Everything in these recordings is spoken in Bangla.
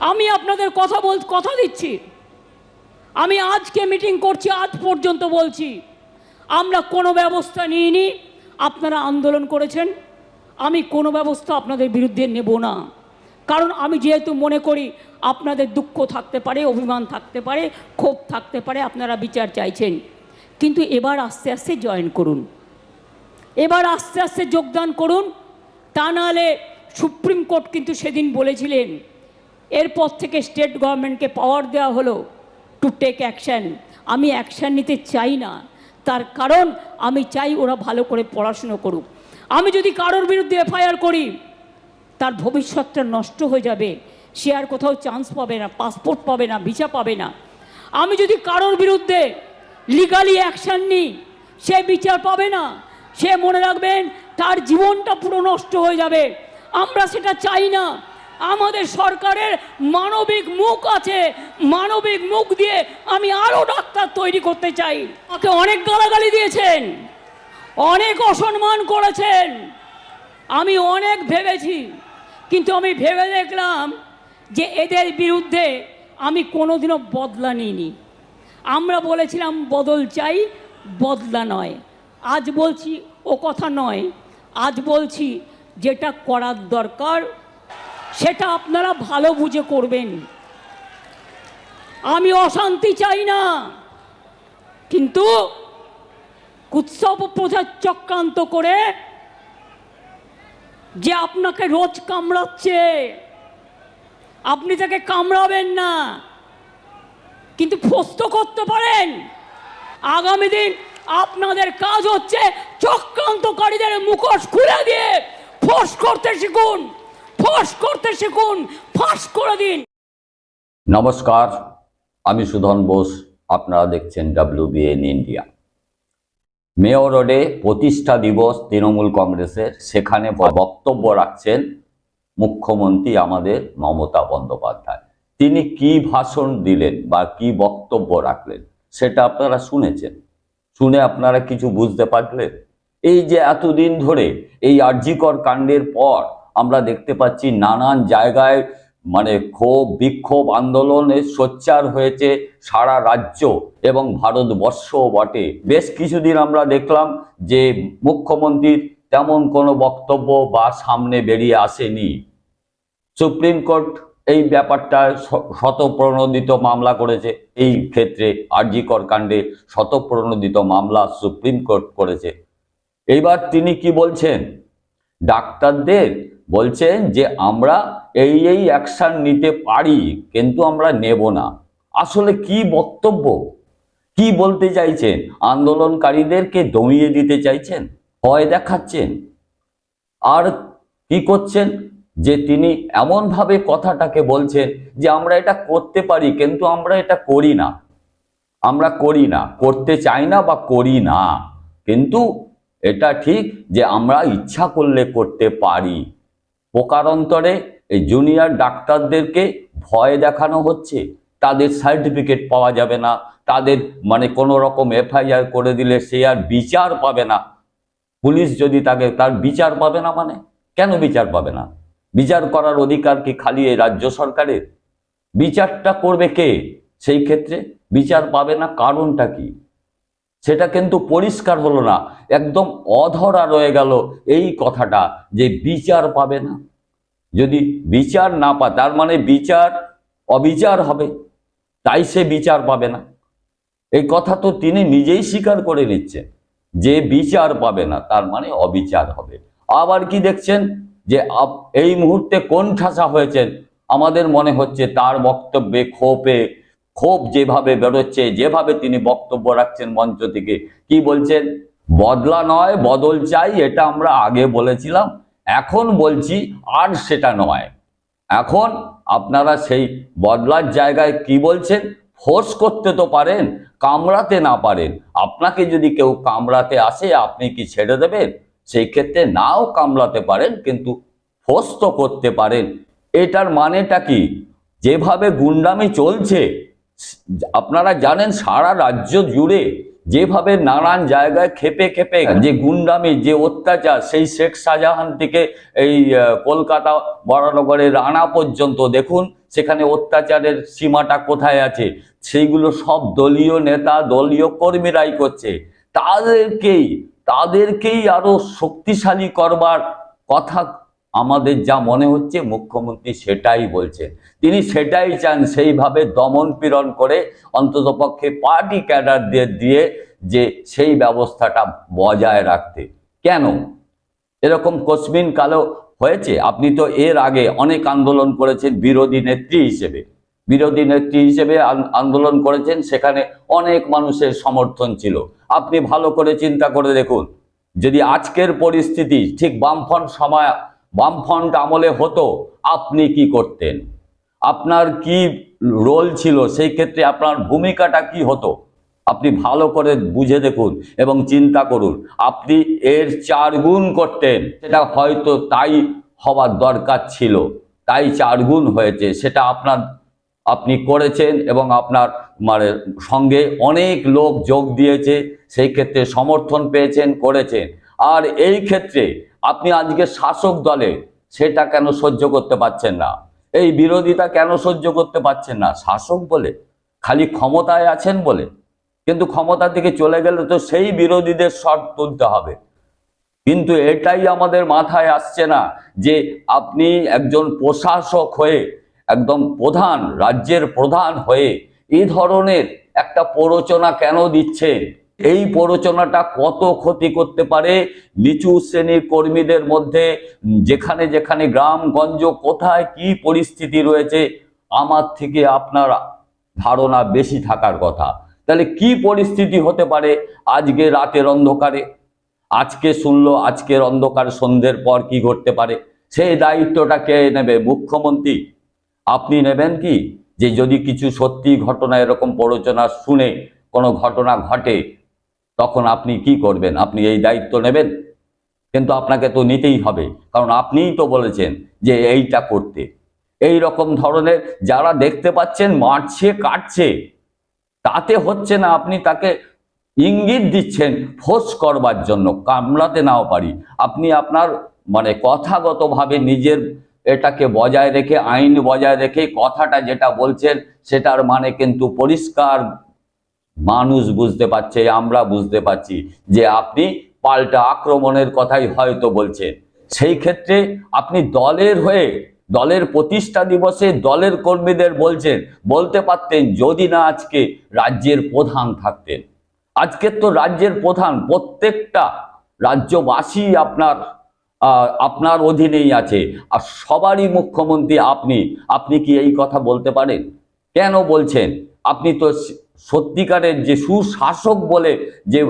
আমি আপনাদের কথা বল, কথা দিচ্ছি। আমি আজকে মিটিং করছি, আজ পর্যন্ত বলছি, আমরা কোনো ব্যবস্থা নিইনি, আপনারা আন্দোলন করেছেন, আমি কোনো ব্যবস্থা আপনাদের বিরুদ্ধে নেব না। কারণ আমি যেহেতু মনে করি, আপনাদের দুঃখ থাকতে পারে, অভিমান থাকতে পারে, ক্ষোভ থাকতে পারে, আপনারা বিচার চাইছেন। কিন্তু এবার আস্তে আস্তে জয়েন করুন। এবার আস্তে আস্তে যোগদান করুন। তা নাহলে সুপ্রিম কোর্ট কিন্তু সেদিন বলেছিলেন এরপর থেকে স্টেট গভর্নমেন্টকে পাওয়ার দেওয়া হলো টু টেক অ্যাকশন আমি অ্যাকশন নিতে চাই না। তার কারণ আমি চাই ওরা ভালো করে পড়াশুনো করুক। আমি যদি কারোর বিরুদ্ধে এফআইআর করি, তার ভবিষ্যৎটা নষ্ট হয়ে যাবে। সে আর কোথাও চান্স পাবে না পাসপোর্ট পাবে না ভিসা পাবে না। আমি যদি কারোর বিরুদ্ধে লিগালি অ্যাকশন নিই, সে বিচার পাবে না। সে মনে রাখবেন, তার জীবনটা পুরো নষ্ট হয়ে যাবে। আমরা সেটা চাই না। আমাদের সরকারের মানবিক মুখ আছে, মানবিক মুখ দিয়ে আমি আরও ডাক্তার তৈরি করতে চাই। আমাকে অনেক গালাগালি দিয়েছেন, অনেক অসম্মান করেছেন। আমি অনেক ভেবেছি, কিন্তু আমি ভেবে দেখলাম যে এদের বিরুদ্ধে আমি কোনোদিনও বদলা নিইনি। আমরা বলেছিলাম, বদল চাই, বদলা নয়। আজ বলছি, ও কথা নয়, আজ বলছি, যেটা করার দরকার সেটা আপনারা ভালো বুঝে করবেন। আমি অশান্তি চাই না। কিন্তু উৎসব প্রচার চক্রান্ত করে যে আপনাকে রোজ কামড়াচ্ছে, আপনি তাকে কামড়াবেন না, কিন্তু ফস্ত করতে পারেন, আগামী দিন আপনাদের কাজ হচ্ছে চক্রান্তকারীদের মুখোশ খুলে দিয়ে ফোঁস করতে শিখুন। ফোঁস করতে শিখুন, ফাঁস করে দিন। নমস্কার, আমি সুধন বোস, আপনারা দেখছেন ডাব্লিউবিএন ইন্ডিয়া। মেয়র রোডে প্রতিষ্ঠা দিবস তৃণমূল কংগ্রেসের, সেখানে বক্তব্য রাখছেন মুখ্যমন্ত্রী আমাদের মমতা বন্দ্যোপাধ্যায়। তিনি কি ভাষণ দিলেন বা কি বক্তব্য রাখলেন, সেটা আপনারা শুনেছেন। শুনে আপনারা কিছু বুঝতে পারলেন? এই যে এতদিন ধরে এই আর্যিকর কাণ্ডের পর আমরা দেখতে পাচ্ছি নানান জায়গায় মানে ক্ষোভ, বিক্ষোভ, আন্দোলনে সোচ্চার হয়েছে সারা রাজ্য এবং ভারতবর্ষও বটে। বেশ কিছুদিন আমরা দেখলাম যে মুখ্যমন্ত্রীর তেমন কোনো বক্তব্য বা সামনে বেরিয়ে আসেনি। সুপ্রিম কোর্ট এই ব্যাপারটা শতপ্রণোদিত মামলা করেছে। এই ক্ষেত্রে আরজিকর কাণ্ডে শতপ্রণোদিত মামলা সুপ্রিম কোর্ট করেছে। এইবার তিনি কি বলছেন? ডাক্তারদের বলছেন যে আমরা এই এই অ্যাকশন নিতে পারি, কিন্তু আমরা নেব না। আসলে কি বক্তব্য? কি বলতে চাইছেন? আন্দোলনকারীদেরকে দমিয়ে দিতে চাইছেন? ভয় দেখাচ্ছেন? আর কি করছেন? যে তিনি এমনভাবে কথাটাকে বলছেন যে আমরা এটা করতে পারি, কিন্তু আমরা এটা করি না। আমরা করি না, করতে চাই না বা করি না। কিন্তু এটা ঠিক যে আমরা ইচ্ছা করলে করতে পারি। প্রকারান্তরে এই জুনিয়র ডাক্তারদেরকে ভয় দেখানো হচ্ছে। তাদের সার্টিফিকেট পাওয়া যাবে না। তাদের মানে কোনো রকম এফআইআর করে দিলে সে আর বিচার পাবে না। পুলিশ যদি তাকে, তার বিচার পাবে না মানে? কেন বিচার পাবে না? বিচার করার অধিকার কি খালি এই রাজ্য সরকারের? বিচারটা করবে কে? সেই ক্ষেত্রে বিচার পাবে না কারণটা কি? সেটা কিন্তু পরিষ্কার হলো না। একদম অধরা রয়ে গেল এই কথাটা যে বিচার পাবে না। যদি বিচার না পায়, তার মানে বিচার অবিচার হবে, তাই সে বিচার পাবে না। এই কথা তো তিনি নিজেই স্বীকার করে নিচ্ছেন যে বিচার পাবে না, তার মানে অবিচার হবে। আবার কি দেখছেন যে এই মুহূর্তে কোন ঠাসা হয়েছেন? আমাদের মনে হচ্ছে তার বক্তব্যে ক্ষোভে ক্ষোভ যেভাবে বেরোচ্ছে, যেভাবে তিনি বক্তব্য রাখছেন মঞ্চ থেকে, কি বলছেন? বদলা নয়, বদল চাই, এটা আমরা আগে বলেছিলাম, এখন বলছি আর সেটা নয়। এখন আপনারা সেই বদলার জায়গায় কি বলছেন? ফোর্স করতে তো পারেন, কামড়াতে না পারেন। আপনাকে যদি কেউ কামড়াতে আসে, আপনি কি ছেড়ে দেবেন? সেই ক্ষেত্রে নাও কামড়াতে পারেন, কিন্তু ফোর্স তো করতে পারেন। এটার মানেটা কি? যেভাবে গুন্ডামি চলছে আপনারা জানেন সারা রাজ্য জুড়ে যেভাবে নানান জায়গায় খেপে খেপে যে গুন্ডামি যে অত্যাচার সেই শেখ শাহজাহান থেকে এই কলকাতা বরানগরের রানা পর্যন্ত দেখুন সেখানে অত্যাচারের সীমাটা কোথায় আছে? সেইগুলো সব দলীয় নেতা দলীয় কর্মীরাই করছে। তাদেরকেই তাদেরকেই আরও শক্তিশালী করবার কথা আমাদের যা মনে হচ্ছে মুখ্যমন্ত্রী সেটাই বলছেন। তিনি সেটাই চান সেইভাবে দমন পীড়ন করে অন্ততপক্ষে পার্টি ক্যাডারদের দিয়ে যে সেই ব্যবস্থাটা বজায় রাখতে। কেন? এরকম কসমিন কালো হয়েছে? আপনি তো এর আগে অনেক আন্দোলন করেছেন বিরোধী নেত্রী হিসেবে। বিরোধী নেত্রী হিসেবে আন্দোলন করেছেন, সেখানে অনেক মানুষের সমর্থন ছিল। আপনি ভালো করে চিন্তা করে দেখুন, যদি আজকের পরিস্থিতি ঠিক বামফ্রন্ট সময় বামফ্রন্ট আমলে হতো, আপনি কি করতেন? আপনার কি রোল ছিল? সেই ক্ষেত্রে আপনার ভূমিকাটা কি হতো? আপনি ভালো করে বুঝে দেখুন এবং চিন্তা করুন, আপনি এর চার গুণ করতেন। সেটা হয়তো তাই হওয়ার দরকার ছিল, তাই চার গুণ হয়েছে, সেটা আপনার, আপনি করেছেন এবং আপনার মানে সঙ্গে অনেক লোক যোগ দিয়েছে, সেই ক্ষেত্রে সমর্থন পেয়েছেন, করেছেন। আর এই ক্ষেত্রে আপনি আজকে শাসক দলে সেটা কেন সহ্য করতে পারছেন না? এই বিরোধিতা কেন সহ্য করতে পারছেন না? শাসক বলে? খালি ক্ষমতায় আছেন বলে? কিন্তু ক্ষমতা থেকে চলে গেলে তো সেই বিরোধীদের শট তুলতে হবে। কিন্তু এটাই আমাদের মাথায় আসছে না যে আপনি একজন প্রশাসক হয়ে, একদম প্রধান, রাজ্যের প্রধান হয়ে এই ধরনের একটা প্ররোচনা কেন দিচ্ছেন? এই প্ররোচনাটা কত ক্ষতি করতে পারে? নিচু শ্রেণির কর্মীদের মধ্যে যেখানে যেখানে গ্রামগঞ্জ, কোথায় কি পরিস্থিতি রয়েছে, আমার থেকে আপনার ধারণা বেশি থাকার কথা। তাহলে কি পরিস্থিতি হতে পারে আজকে রাতের অন্ধকারে? আজকে শুনলো, আজকের অন্ধকার সন্ধ্যের পর কি ঘটতে পারে? সেই দায়িত্বটা কে নেবে? মুখ্যমন্ত্রী। আপনি নেবেন কি? যে যদি কিছু সত্যি ঘটনা, এরকম প্ররোচনা শুনে কোনো ঘটনা ঘটে তখন আপনি কি করবেন? আপনি এই দায়িত্ব নেবেন? কিন্তু আপনাকে তো নিতেই হবে। কারণ আপনিই তো বলেছেন যে এইটা করতে। এই রকম ধরনের যারা দেখতে পাচ্ছেন, মারছে, কাটছে, তাতে হচ্ছে না আপনি তাকে ইঙ্গিত দিচ্ছেন ফোর্স করবার জন্য, কামড়াতে নাও পারি। আপনি আপনার মানে কথাগতভাবে নিজের এটাকে বজায় রেখে, আইন বজায় রেখে কথাটা যেটা বলছেন, সেটার মানে কিন্তু পরিষ্কার মানুষ বুঝতে পারছে, আমরা বুঝতে পারছি যে আপনি পাল্টা আক্রমণের কথাই হয়তো বলছেন। সেই ক্ষেত্রে আপনি দলের হয়ে, দলের প্রতিষ্ঠা দিবসে দলের কর্মীদের বলছেন, বলতে পারতেন যদি না আজকে রাজ্যের প্রধান থাকতেন। আজকে তো রাজ্যের প্রধান, প্রত্যেকটা রাজ্যবাসী আপনার আপনার অধীনেই আছে। আর সবারই মুখ্যমন্ত্রী আপনি আপনি কি এই কথা বলতে পারেন? কেন বলছেন? আপনি তো সত্যিকারের যে সুশাসক বলে যে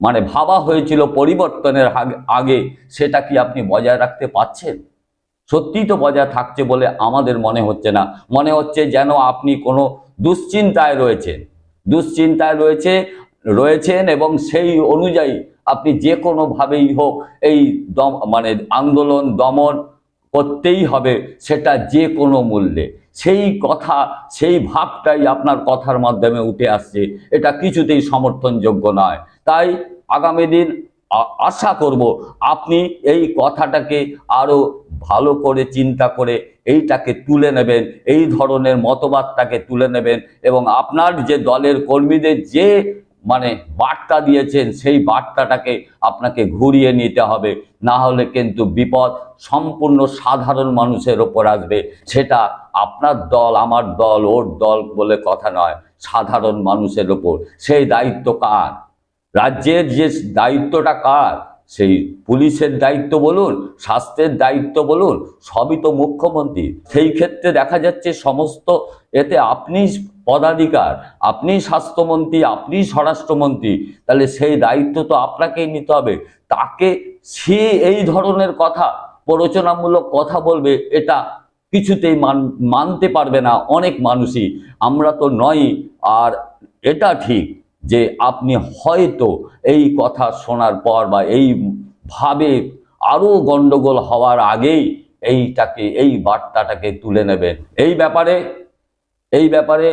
মানে ভাবা হয়েছিল পরিবর্তনের আগে- সেটা কি আপনি বজায় রাখতে পারছেন সত্যিই তো বজায় থাকছে বলে আমাদের মনে হচ্ছে না। মনে হচ্ছে যেন আপনি কোনো দুশ্চিন্তায় রয়েছেন। দুশ্চিন্তায় রয়েছে, রয়েছেন এবং সেই অনুযায়ী আপনি যে কোনোভাবেই হোক এই দম মানে আন্দোলন দমন করতেই হবে, সেটা যে কোনো মূল্যে। সেই কথা, সেই ভাবটাই আপনার কথার মাধ্যমে উঠে আসছে। এটা কিছুতেই সমর্থনযোগ্য নয়। তাই আগামী দিন আশা করব আপনি এই কথাটাকে আরও ভালো করে চিন্তা করে এইটাকে তুলে নেবেন, এই ধরনের মতবাদটাকে তুলে নেবেন এবং আপনার যে দলের কর্মীদের যে মানে বার্তা দিয়েছেন, সেই বার্তাটাকে আপনাকে ঘুরিয়ে নিতে হবে। না হলে কিন্তু বিপদ সম্পূর্ণ সাধারণ মানুষের ওপর আসবে। সেটা আপনার দল, আমার দল, ওর দল বলে কথা নয়, সাধারণ মানুষের ওপর। সেই দায়িত্ব কার? রাজ্যের যে দায়িত্বটা কার? সেই পুলিশের দায়িত্ব বলুন, স্বাস্থ্যের দায়িত্ব বলুন, সবই তো মুখ্যমন্ত্রী। সেই ক্ষেত্রে দেখা যাচ্ছে সমস্ত এতে আপনি পদাধিকার, আপনি স্বাস্থ্যমন্ত্রী, আপনি স্বরাষ্ট্রমন্ত্রী, তাহলে সেই দায়িত্ব তো আপনাকেই নিতে হবে। তাকে সে এই ধরনের কথা, প্ররোচনামূলক কথা বলবে, এটা কিছুতেই মান, মানতে পারবে না অনেক মানুষই। আমরা তো নই, আর এটা ঠিক যে আপনি হয়তো এই কথা শোনার পর বা এই ভাবে আরও গন্ডগোল হওয়ার আগেই এইটাকে, এই বার্তাটাকে তুলে নেবেন। এই ব্যাপারে এই ব্যাপারে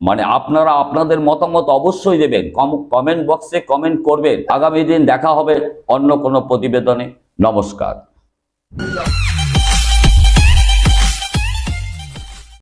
মানে আপনারা আপনাদের মতামত অবশ্যই দেবেন। কমেন্ট বক্সে কমেন্ট করবেন। আগামী দিন দেখা হবে অন্য কোনো প্রতিবেদনে। নমস্কার।